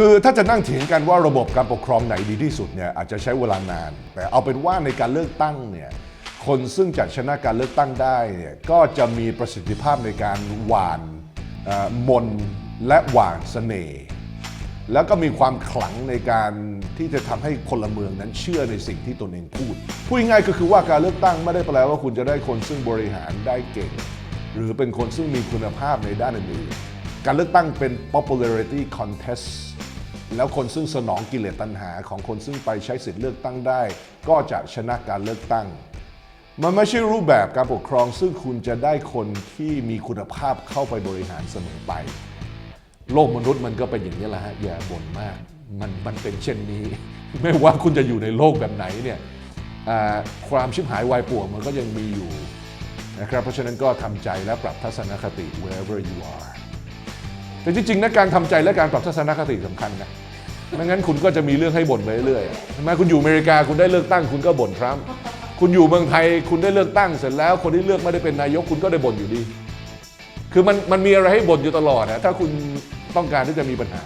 คือถ้าจะนั่งเถียงกันว่าระบบการปกครองไหนดีที่สุดเนี่ยอาจจะใช้เวลานาน แต่เอาเป็นว่าในการเลือกตั้งเนี่ยคนซึ่งจะชนะการเลือกตั้งได้เนี่ยก็จะมีประสิทธิภาพในการหวานมนและหวานเสน่ห์แล้วก็มีความขลังในการที่จะทำให้พลเมืองนั้นเชื่อในสิ่งที่ตนเองพูด พูดง่ายๆก็คือว่าการเลือกตั้งไม่ได้แปลว่าคุณจะได้คนซึ่งบริหารได้เก่ง หรือเป็นคนซึ่งมีคุณภาพในด้านอื่นๆการเลือกตั้งเป็น popularity contest แล้วคนซึ่งสนองกิเลสตัณหาของคนซึ่งไปใช้สิทธิ์เลือกตั้งได้ ก็จะชนะการเลือกตั้ง มันไม่ใช่รูปแบบการปกครอง ซึ่งคุณจะได้คนที่มีคุณภาพเข้าไปบริหารเสมอไป โลกมนุษย์มันก็เป็นอย่างนี้แหละฮะอย่าบ่นมาก มันมันเป็นเช่นนี้ ไม่ว่าคุณจะอยู่ในโลกแบบไหนเนี่ยความชิบหายวายป่วงมันก็ยังมีอยู่นะครับเพราะฉะนั้นก็ทำใจและปรับทัศนคติ wherever you are แต่จริงๆนะการทำใจและการปรับทัศนคติสำคัญนะไม่งั้นคุณก็จะมีเรื่องให้บ่นไปเรื่อยๆทำไมคุณอยู่อเมริกาคุณได้เลือกตั้ง คุณก็บ่นทรัมป์คุณอยู่เมืองไทย คุณได้เลือกตั้งเสร็จแล้ว คนที่เลือกไม่ได้เป็นนายกคุณก็ได้บ่นอยู่ดี คือมันมันมีอะไรให้บ่นอยู่ตลอดนะถ้าคุณต้องการที่จะมีปัญหา